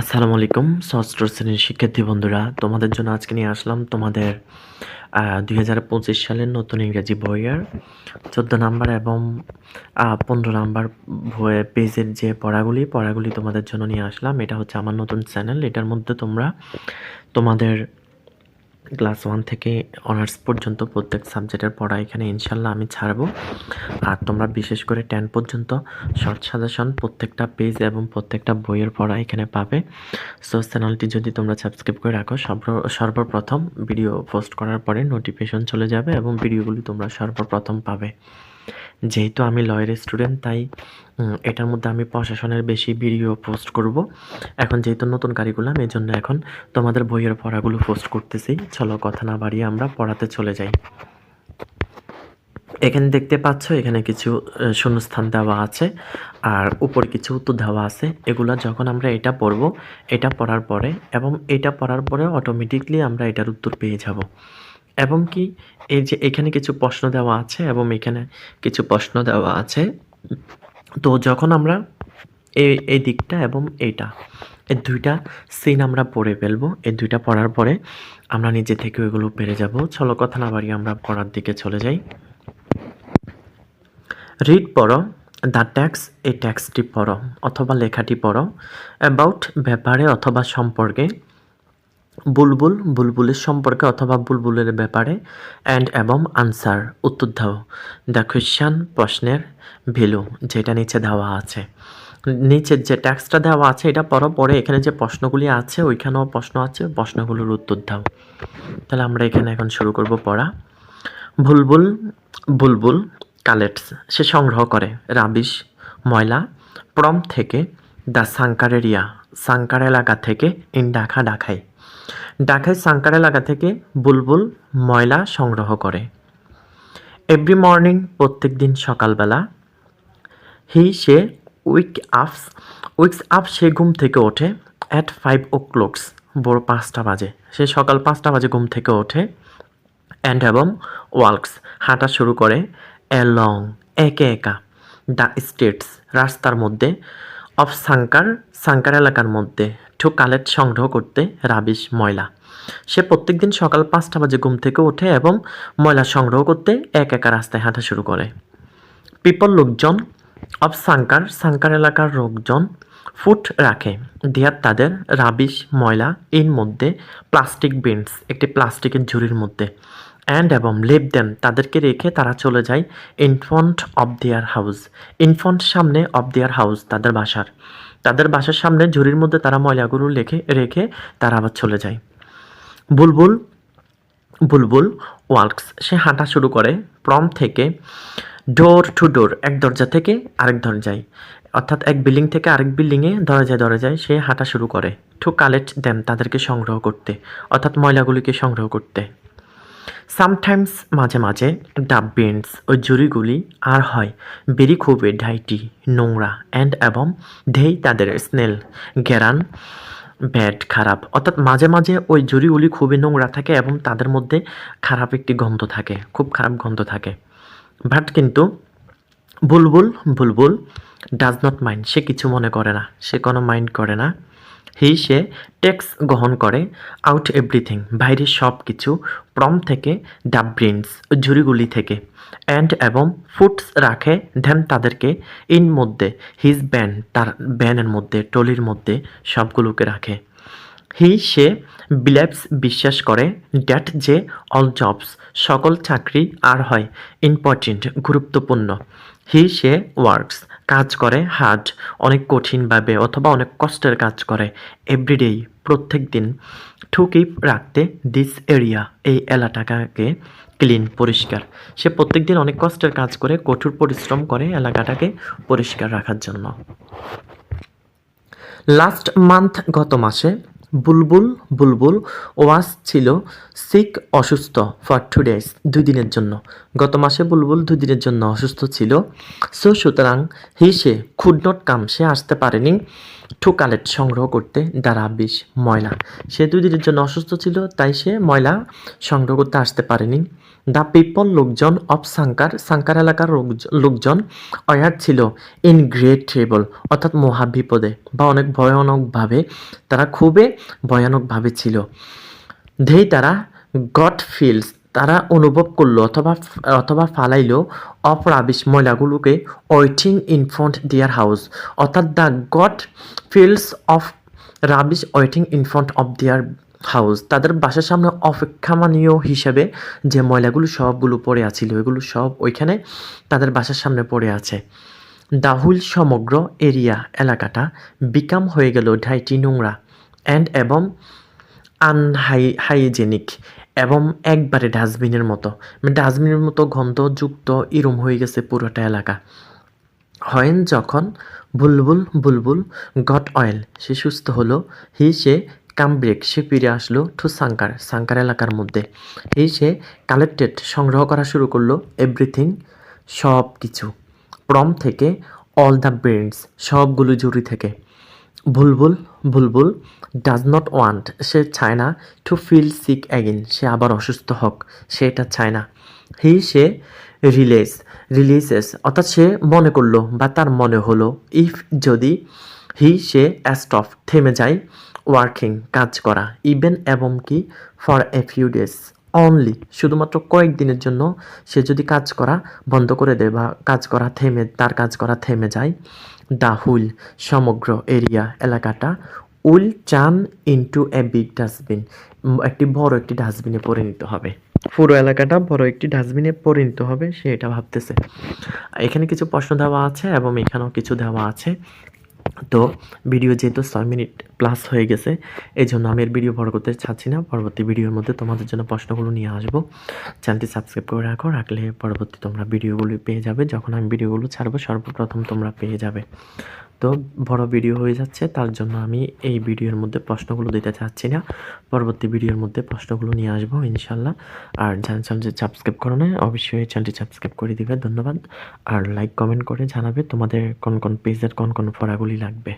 আসসালামু আলাইকুম, ষষ্ঠ শ্রেণির শিক্ষার্থী বন্ধুরা। তোমাদের জন্য আজকে নিয়ে আসলাম তোমাদের দুই হাজার পঁচিশ সালের নতুন ইংরেজি বইয়ের চোদ্দ নাম্বার এবং পনেরো নাম্বার পেজের যে পড়াগুলি পড়াগুলি তোমাদের জন্য নিয়ে আসলাম। এটা হচ্ছে আমার নতুন চ্যানেল। এটার মধ্যে তোমরা তোমাদের ক্লাস ওয়ান থেকে অনার্স পর্যন্ত প্রত্যেক সাবজেক্টের পড়া এখানে ইনশাল্লাহ আমি ছাড়বো। আর তোমরা বিশেষ করে টেন পর্যন্ত শর্ট সাজেশন প্রত্যেকটা পেজ এবং প্রত্যেকটা বইয়ের পড়া এখানে পাবে। সো চ্যানেলটি যদি তোমরা সাবস্ক্রাইব করে রাখো, সর্ব- সর্বপ্রথম ভিডিও পোস্ট করার পরে নোটিফিকেশন চলে যাবে এবং ভিডিওগুলি তোমরা সর্বপ্রথম পাবে। যেহেতু আমি লয়ের স্টুডেন্ট, তাই এটার মধ্যে আমি প্রশাসনের বেশি ভিডিও পোস্ট করব। এখন যেহেতু নতুন কারিকুলাম এই জন্য এখন তোমাদের বইয়ের পড়াগুলো পোস্ট করতেছি। চলো কথা না বাড়িয়ে আমরা পড়াতে চলে যাই। এখানে দেখতে পাচ্ছ, এখানে কিছু শূন্যস্থান দেওয়া আছে আর উপর কিছু উত্তর দেওয়া আছে। এগুলো যখন আমরা এটা পড়ব, এটা পড়ার পরে এবং এটা পড়ার পরে অটোমেটিকলি আমরা এটার উত্তর পেয়ে যাব। এবং কি এই যে এখানে কিছু প্রশ্ন দেওয়া আছে এবং এখানে কিছু প্রশ্ন দেওয়া আছে, তো যখন আমরা এই এই দিকটা এবং এইটা, এই দুইটা সিন আমরা পড়ে ফেলব, এই দুইটা পড়ার পরে আমরা নিজে থেকে ওইগুলো পেরে যাব। চলো কথা না বাড়িয়ে আমরা পড়ার দিকে চলে যাই। রিড পড়ো দ্য ট্যাক্স এই ট্যাক্সটি পড়ো অথবা লেখাটি পড়ো অ্যাবাউট ব্যাপারে অথবা সম্পর্কে। বুলবুল, বুলবুলের সম্পর্কে অথবা বুলবুলের ব্যাপারে অ্যান্ড এবং আনসার উত্তর দাও। দ্য কোয়েশ্চান প্রশ্নের ভ্যালু যেটা নিচে দেওয়া আছে। নিচের যে ট্যাক্সটা দেওয়া আছে, এটা পড়ো পরে এখানে যে প্রশ্নগুলি আছে, ওইখানেও প্রশ্ন আছে, প্রশ্নগুলোর উত্তর দাও। তাহলে আমরা এখানে এখন শুরু করব পড়া। বুলবুল বুলবুল কালেক্টস সে সংগ্রহ করে রাবিশ, ময়লা, প্রম থেকে দ্য সাংকার এরিয়া সাংকার এলাকা থেকে ইন ঢাকা ঢাকায় সাংকার এলাকা থেকে বুলবুল ময়লা সংগ্রহ করে। এভরি মর্নিং প্রত্যেক দিন সকালবেলা হি সে উইক আপস উইকস আপ সে ঘুম থেকে ওঠে অ্যাট ফাইভ ও ক্লকস ভোর পাঁচটা বাজে। সে সকাল পাঁচটা বাজে ঘুম থেকে ওঠে অ্যান্ড এবং ওয়ার্কস হাঁটা শুরু করে অ্যালং একে একা দ্য স্টেটস রাস্তার মধ্যে অফ সাংকার সাংকার এলাকার মধ্যে টু কালেক্ট সংগ্রহ করতে রাবিশ ময়লা। সে প্রত্যেকদিন সকাল পাঁচটা বাজে ঘুম থেকে ওঠে এবং ময়লা সংগ্রহ করতে এক একা রাস্তায় হাঁটা শুরু করে। পিপল লোকজন অফ সাংকার সাংকার এলাকার লোকজন ফুট রাখে। দেয়ার তাদের রাবিশ ময়লা এর মধ্যে প্লাস্টিক বিনস একটি প্লাস্টিকের ঝুড়ির মধ্যে। অ্যান্ড এবং লেপ দেন তাদেরকে রেখে তারা চলে যায় ইনফন্ট অফ দেয়ার হাউস। ইনফন্ট সামনে অফ দেয়ার হাউস তাদের বাসার। তাদের বাসার সামনে ঝুড়ির মধ্যে তারা ময়লাগুলো রেখে রেখে তারা আবার চলে যায়। বুলবুল বুলবুল ওয়ার্কস, সে হাঁটা শুরু করে প্রম থেকে ডোর টু ডোর এক দরজা থেকে আরেক দরজায় অর্থাৎ এক বিল্ডিং থেকে আরেক বিল্ডিংয়ে দরজায় দরজায় সে হাঁটা শুরু করে। টু কালেক্ট দেন তাদেরকে সংগ্রহ করতে, অর্থাৎ ময়লাগুলিকে সংগ্রহ করতে। সামটাইমস মাঝে মাঝে ডাব বিনস ওই জুড়িগুলি আর হয়। বেরি খুবই ডাইটি নোংরা অ্যান্ড এবং ধেই তাদের স্নেল গেরান ব্যাড খারাপ। অর্থাৎ মাঝে মাঝে ওই জুড়িগুলি খুবই নোংরা থাকে এবং তাদের মধ্যে খারাপ একটি গন্ধ থাকে, খুব খারাপ গন্ধ থাকে। বাট কিন্তু Bulbul Bulbul does not mind সে কিছু মনে করে না, সে কোনো মাইন্ড করে না। হি সে টেক্স গ্রহণ করে, আউট এভরিথিং বাইরের সব কিছু, প্রম থেকে দ্য ব্রিন্স ঝুড়িগুলি থেকে। অ্যান্ড এবং ফুডস রাখে দেন তাদেরকে, ইন মধ্যে, হিজ ব্যান, তার ব্যানের মধ্যে, টলির মধ্যে সবগুলোকে রাখে। হি সে বিলেভস বিশ্বাস করে ড্যাট যে অল জবস, সকল চাকরি আর হয় ইম্পর্টেন্ট, গুরুত্বপূর্ণ। হি সে ওয়ার্কস কাজ করে হার্ড, অনেক কঠিনভাবে অথবা অনেক কষ্টের কাজ করে। এভরিডেই, প্রত্যেক দিন কিপ রাখতে দিস এরিয়া এই এলাকাটাকে ক্লিন, পরিষ্কার। সে প্রত্যেক দিন অনেক কষ্টের কাজ করে, কঠোর পরিশ্রম করে এলাকাটাকে পরিষ্কার রাখার জন্য। লাস্ট মান্থ গত মাসে বুলবুল বুলবুল ওয়াস ছিল সিক অসুস্থ ফর টু ডেজ দুই দিনের জন্য। গত মাসে বুলবুল দুই দিনের জন্য অসুস্থ ছিল। সো সুতরাং হি সে খুড নট কাম সে আসতে পারেনি। টু সংগ্রহ করতে দ্বারা বিষ ময়লা। সে দুই দিনের জন্য অসুস্থ ছিল, তাই সে ময়লা সংগ্রহ করতে আসতে পারেনি। দ্য পিপল লোকজন অফ সাংকার সাংকার এলাকার লোকজন অয়ার ছিল ইন গ্রেট ট্রেবল অর্থাৎ মহাবিপদে বা অনেক ভয়ানকভাবে, তারা খুবই ভয়ানকভাবে ছিল। ধেই তারা গট ফিলস তারা অনুভব করল অথবা অথবা ফালাইলো of rubbish ময়লাগুলোকে waiting in front their house. অর্থাৎ the god fields of rubbish waiting in front of their house. তাদের বাসার সামনে অপেক্ষামানীয় হিসেবে যে ময়লাগুলো সবগুলো পড়ে আছিল, এগুলো সব ওইখানে তাদের বাসার সামনে পড়ে আছে। দাহুল সমগ্র এরিয়া এলাকাটা বিকাম হয়ে গেল ঢাইটি নোংরা অ্যান্ড এবং আনহাই হাইজেনিক এবং একবারে ডাস্টবিনের মতো। মানে ডাস্টবিনের মতো গন্ধযুক্ত ইরম হয়ে গেছে পুরোটা এলাকা। হয়েন যখন বুলবুল বুলবুল, গট অয়েল, সে সুস্থ হলো, হি সে কামব্রেক সে ফিরে আসলো টু সাংকার সাংকার এলাকার মধ্যে। হি সে কালেক্টেড, সংগ্রহ করা শুরু করল এভরিথিং সব কিছু প্রম থেকে অল দ্য ব্রেন্ডস সবগুলো জুড়ি থেকে। Bulbul Bulbul does not want সে চায় না টু ফিল সিক অ্যাগেন সে আবার অসুস্থ হোক, সে এটা চায় না। হি, সে রিলেজ রিলিজেস অর্থাৎ সে মনে করল বা তার মনে হলো ইফ যদি হি, সে অ্যাস্টফ থেমে যায় ওয়ার্কিং কাজ করা ইভেন এবং কি for a few days only শুধুমাত্র কয়েকদিনের জন্য সে যদি কাজ করা বন্ধ করে দেয় বা কাজ করা, থেমে, তার কাজ করা, থেমে যায় দ্য সমগ্র এরিয়া এলাকাটা উল চান ইন্টু এ বিগ ডাস্টবিন একটি বড় একটি ডাস্টবিনে পরিণত হবে। পুরো এলাকাটা বড় একটি ডাস্টবিনে পরিণত হবে সে এটা ভাবতেছে। এখানে কিছু প্রশ্ন দেওয়া আছে এবং এখানেও কিছু দেওয়া আছে। তো ভিডিও যেহেতু ছয় মিনিট প্লাস হয়ে গেছে এই জন্য আমি এর ভিডিও বড় করতে চাচ্ছি না। পরবর্তী ভিডিওর মধ্যে তোমাদের জন্য প্রশ্নগুলো নিয়ে আসব। চ্যানেলটি সাবস্ক্রাইব করে রাখো, রাখলে পরবর্তী তোমরা ভিডিওগুলি পেয়ে যাবে। যখন আমি ভিডিওগুলো ছাড়বো, সর্বপ্রথম তোমরা পেয়ে যাবে। তো বড় ভিডিও হয়ে যাচ্ছে, তার জন্য আমি এই ভিডিওর মধ্যে প্রশ্নগুলো দিতে চাচ্ছি না। পরবর্তী ভিডিওর মধ্যে প্রশ্নগুলো নিয়ে আসব, ইনশাল্লাহ। আর যারা চ্যানেলটি সাবস্ক্রাইব করো না অবশ্যই চ্যানেলটি সাবস্ক্রাইব করে দিবে, ধন্যবাদ। আর লাইক কমেন্ট করে জানাবে তোমাদের কোন কোন পেজের কোন কোন পড়াগুলি লাগবে।